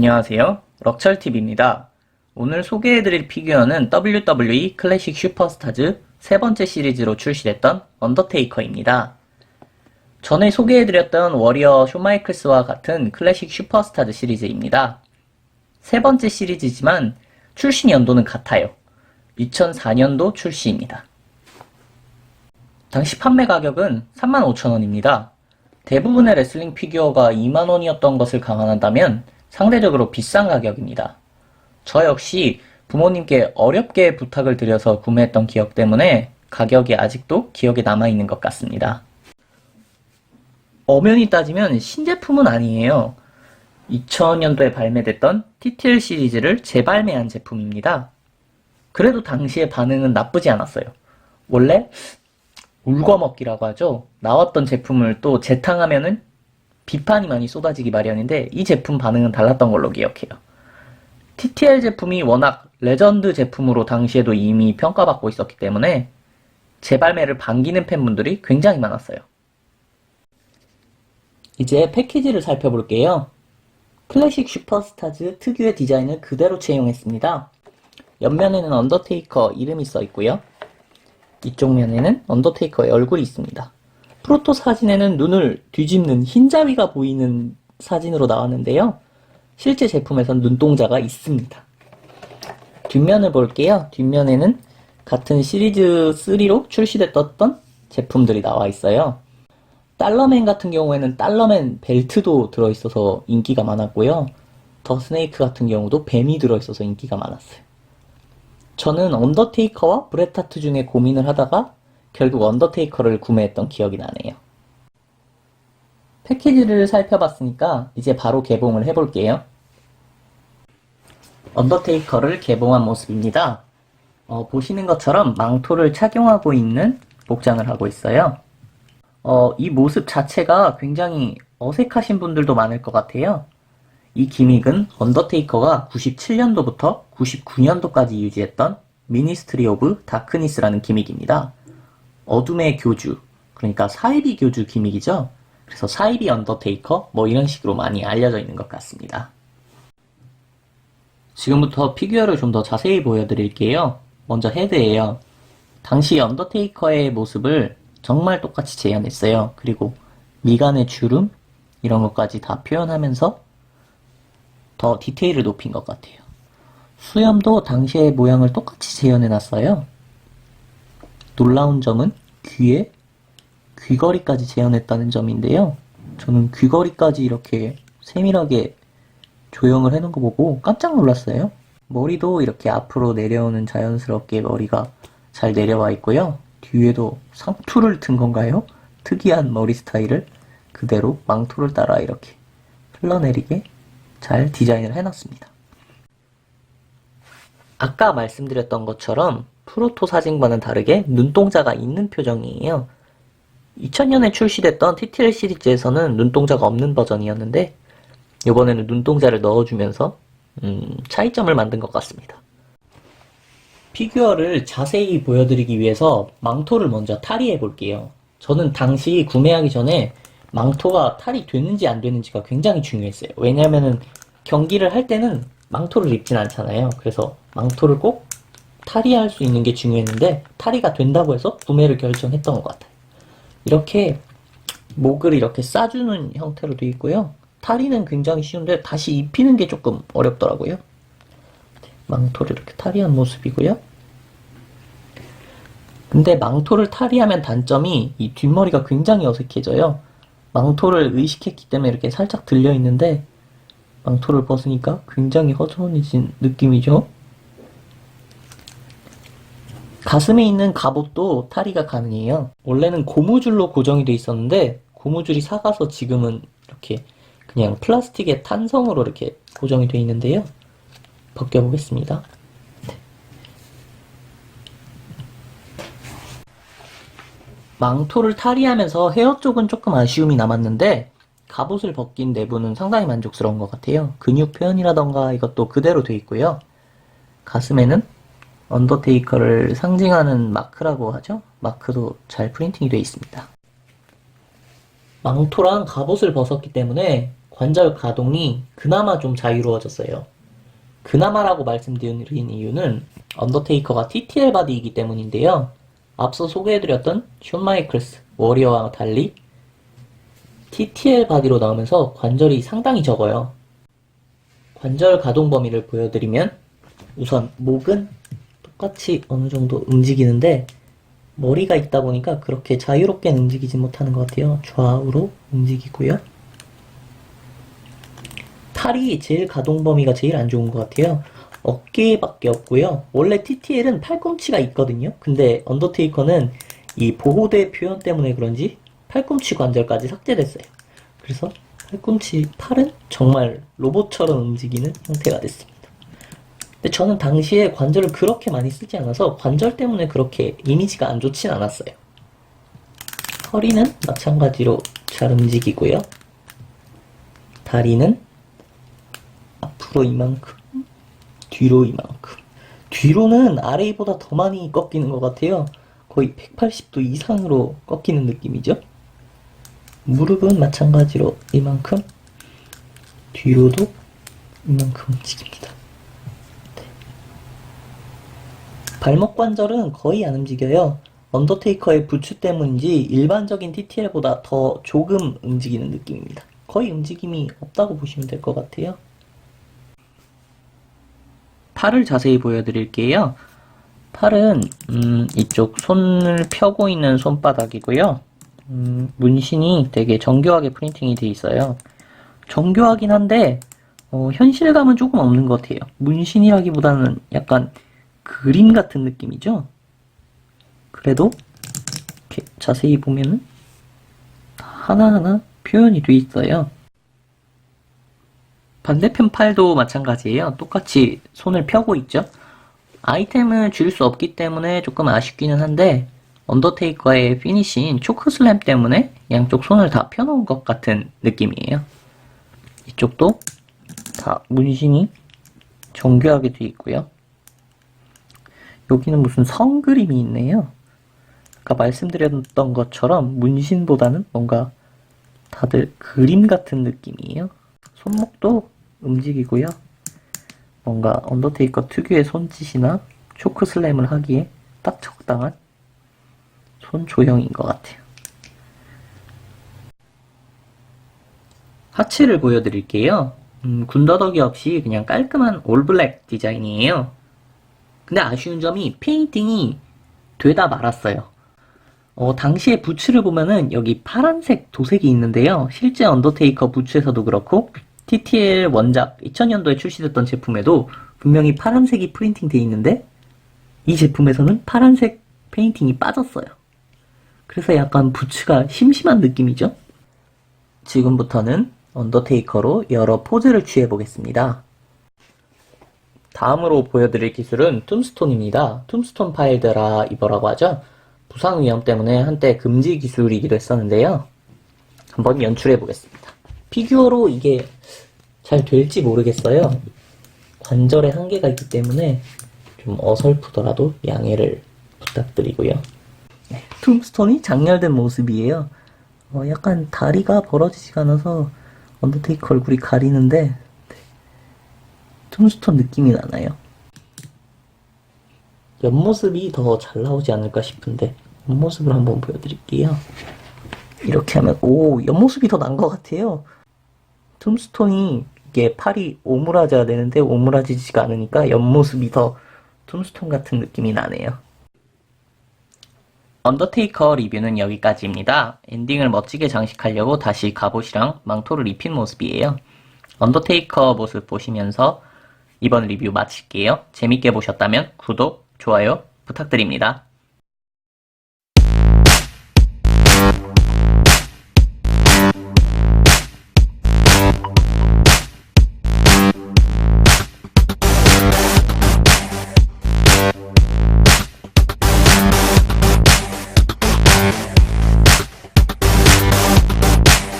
안녕하세요. 럭철TV입니다. 오늘 소개해드릴 피규어는 WWE 클래식 슈퍼스타즈 세 번째 시리즈로 출시됐던 언더테이커입니다. 전에 소개해드렸던 워리어 쇼마이클스와 같은 클래식 슈퍼스타즈 시리즈입니다. 세 번째 시리즈지만 출시 연도는 같아요. 2004년도 출시입니다. 당시 판매 가격은 35,000원입니다. 대부분의 레슬링 피규어가 2만원이었던 것을 감안한다면 상대적으로 비싼 가격입니다. 저 역시 부모님께 어렵게 부탁을 드려서 구매했던 기억 때문에 가격이 아직도 기억에 남아있는 것 같습니다. 엄연히 따지면 신제품은 아니에요. 2000년도에 발매됐던 TTL 시리즈를 재발매한 제품입니다. 그래도 당시의 반응은 나쁘지 않았어요. 원래 울거먹기라고 하죠. 나왔던 제품을 또 재탕하면은 비판이 많이 쏟아지기 마련인데 이 제품 반응은 달랐던 걸로 기억해요. TTL 제품이 워낙 레전드 제품으로 당시에도 이미 평가받고 있었기 때문에 재발매를 반기는 팬분들이 굉장히 많았어요. 이제 패키지를 살펴볼게요. 클래식 슈퍼스타즈 특유의 디자인을 그대로 채용했습니다. 옆면에는 언더테이커 이름이 써 있고요. 이쪽 면에는 언더테이커의 얼굴이 있습니다. 프로토 사진에는 눈을 뒤집는 흰자위가 보이는 사진으로 나왔는데요. 실제 제품에선 눈동자가 있습니다. 뒷면을 볼게요. 뒷면에는 같은 시리즈 3로 출시됐던 제품들이 나와 있어요. 달러맨 같은 경우에는 달러맨 벨트도 들어있어서 인기가 많았고요. 더 스네이크 같은 경우도 뱀이 들어있어서 인기가 많았어요. 저는 언더테이커와 브레타트 중에 고민을 하다가 결국 언더테이커를 구매했던 기억이 나네요. 패키지를 살펴봤으니까 이제 바로 개봉을 해볼게요. 언더테이커를 개봉한 모습입니다. 어, 보시는 것처럼 망토를 착용하고 있는 복장을 하고 있어요. 어, 이 모습 자체가 굉장히 어색하신 분들도 많을 것 같아요. 이 기믹은 언더테이커가 97년도부터 99년도까지 유지했던 미니스트리 오브 다크니스라는 기믹입니다. 어둠의 교주, 그러니까 사이비 교주 기믹이죠. 그래서 사이비 언더테이커 뭐 이런 식으로 많이 알려져 있는 것 같습니다. 지금부터 피규어를 좀 더 자세히 보여드릴게요. 먼저 헤드예요. 당시 언더테이커의 모습을 정말 똑같이 재현했어요. 그리고 미간의 주름 이런 것까지 다 표현하면서 더 디테일을 높인 것 같아요. 수염도 당시의 모양을 똑같이 재현해놨어요. 놀라운 점은 귀에 귀걸이까지 재현했다는 점인데요. 저는 귀걸이까지 이렇게 세밀하게 조형을 해놓은 거 보고 깜짝 놀랐어요. 머리도 이렇게 앞으로 내려오는 자연스럽게 머리가 잘 내려와 있고요. 뒤에도 상투를 튼 건가요? 특이한 머리 스타일을 그대로 망토를 따라 이렇게 흘러내리게 잘 디자인을 해놨습니다. 아까 말씀드렸던 것처럼 프로토 사진과는 다르게 눈동자가 있는 표정이에요. 2000년에 출시됐던 TTL 시리즈에서는 눈동자가 없는 버전이었는데 이번에는 눈동자를 넣어주면서 음, 차이점을 만든 것 같습니다. 피규어를 자세히 보여드리기 위해서 망토를 먼저 탈의해 볼게요. 저는 당시 구매하기 전에 망토가 탈이 됐는지 안 됐는지가 굉장히 중요했어요. 왜냐면은 경기를 할 때는 망토를 입진 않잖아요. 그래서 망토를 꼭 탈의할 수 있는 게 중요했는데 탈의가 된다고 해서 구매를 결정했던 것 같아요. 이렇게 목을 이렇게 싸주는 형태로 되어 있고요. 탈의는 굉장히 쉬운데 다시 입히는 게 조금 어렵더라고요. 망토를 이렇게 탈의한 모습이고요. 근데 망토를 탈의하면 단점이 이 뒷머리가 굉장히 어색해져요. 망토를 의식했기 때문에 이렇게 살짝 들려 있는데 망토를 벗으니까 굉장히 허전해진 느낌이죠. 가슴에 있는 갑옷도 탈의가 가능해요. 원래는 고무줄로 고정이 돼 있었는데 고무줄이 사가서 지금은 이렇게 그냥 플라스틱의 탄성으로 이렇게 고정이 돼 있는데요. 벗겨보겠습니다. 네. 망토를 탈의하면서 헤어 쪽은 조금 아쉬움이 남았는데 갑옷을 벗긴 내부는 상당히 만족스러운 것 같아요. 근육 표현이라던가 이것도 그대로 돼 있고요. 가슴에는 언더테이커를 상징하는 마크라고 하죠. 마크도 잘 프린팅이 되어 있습니다. 망토랑 갑옷을 벗었기 때문에 관절 가동이 그나마 좀 자유로워졌어요. 그나마라고 말씀드린 이유는 언더테이커가 TTL 바디이기 때문인데요. 앞서 소개해드렸던 숀 마이클스 워리어와 달리 TTL 바디로 나오면서 관절이 상당히 적어요. 관절 가동 범위를 보여드리면 우선 목은 똑같이 어느 정도 움직이는데 머리가 있다 보니까 그렇게 자유롭게 움직이지 못하는 것 같아요. 좌우로 움직이고요. 팔이 제일 가동 범위가 제일 안 좋은 것 같아요. 어깨밖에 없고요. 원래 TTL은 팔꿈치가 있거든요. 근데 언더테이커는 이 보호대 표현 때문에 그런지 팔꿈치 관절까지 삭제됐어요. 그래서 팔꿈치 팔은 정말 로봇처럼 움직이는 형태가 됐습니다. 근데 저는 당시에 관절을 그렇게 많이 쓰지 않아서 관절 때문에 그렇게 이미지가 안 좋진 않았어요. 허리는 마찬가지로 잘 움직이고요. 다리는 앞으로 이만큼, 뒤로 이만큼. 뒤로는 RA보다 더 많이 꺾이는 것 같아요. 거의 180도 이상으로 꺾이는 느낌이죠. 무릎은 마찬가지로 이만큼, 뒤로도 이만큼 움직입니다. 네. 발목 관절은 거의 안 움직여요. 언더테이커의 부츠 때문인지 일반적인 TTL보다 더 조금 움직이는 느낌입니다. 거의 움직임이 없다고 보시면 될 것 같아요. 팔을 자세히 보여드릴게요. 팔은 음, 이쪽 손을 펴고 있는 손바닥이고요. 음, 문신이 되게 정교하게 프린팅이 돼 있어요. 정교하긴 한데 어, 현실감은 조금 없는 것 같아요. 문신이라기보다는 약간 그림 같은 느낌이죠. 그래도 이렇게 자세히 보면은 하나하나 표현이 돼 있어요. 반대편 팔도 마찬가지예요. 똑같이 손을 펴고 있죠. 아이템을 줄 수 없기 때문에 조금 아쉽기는 한데 언더테이커의 피니시인 초크슬램 때문에 양쪽 손을 다 펴놓은 것 같은 느낌이에요. 이쪽도 다 문신이 정교하게 돼 있고요. 여기는 무슨 성 그림이 있네요. 아까 말씀드렸던 것처럼 문신보다는 뭔가 다들 그림 같은 느낌이에요. 손목도 움직이고요. 뭔가 언더테이커 특유의 손짓이나 초크 슬램을 하기에 딱 적당한 손 조형인 것 같아요. 하체를 보여드릴게요. 음, 군더더기 없이 그냥 깔끔한 올블랙 디자인이에요. 근데 아쉬운 점이 페인팅이 되다 말았어요. 어, 당시에 부츠를 보면은 여기 파란색 도색이 있는데요. 실제 언더테이커 부츠에서도 그렇고 TTL 원작 2000년도에 출시됐던 제품에도 분명히 파란색이 프린팅 돼 있는데 이 제품에서는 파란색 페인팅이 빠졌어요. 그래서 약간 부츠가 심심한 느낌이죠. 지금부터는 언더테이커로 여러 포즈를 취해 보겠습니다. 다음으로 보여드릴 기술은 툼스톤입니다. 툼스톤 파일드라 이거라고 하죠. 부상 위험 때문에 한때 금지 기술이기도 했었는데요. 한번 연출해 보겠습니다. 피규어로 이게 잘 될지 모르겠어요. 관절에 한계가 있기 때문에 좀 어설프더라도 양해를 부탁드리고요. 네, 툼스톤이 장렬된 모습이에요. 어, 약간 다리가 벌어지지가 않아서 언더테이커 얼굴이 가리는데 네, 툼스톤 느낌이 나나요? 옆모습이 더 잘 나오지 않을까 싶은데 옆모습을 한번 보여드릴게요. 이렇게 하면 오 옆모습이 더 난 것 같아요. 툼스톤이 이게 팔이 오므라져야 되는데 오므라지지가 않으니까 옆모습이 더 툼스톤 같은 느낌이 나네요. 언더테이커 리뷰는 여기까지입니다. 엔딩을 멋지게 장식하려고 다시 갑옷이랑 망토를 입힌 모습이에요. 언더테이커 모습 보시면서 이번 리뷰 마칠게요. 재밌게 보셨다면 구독, 좋아요 부탁드립니다.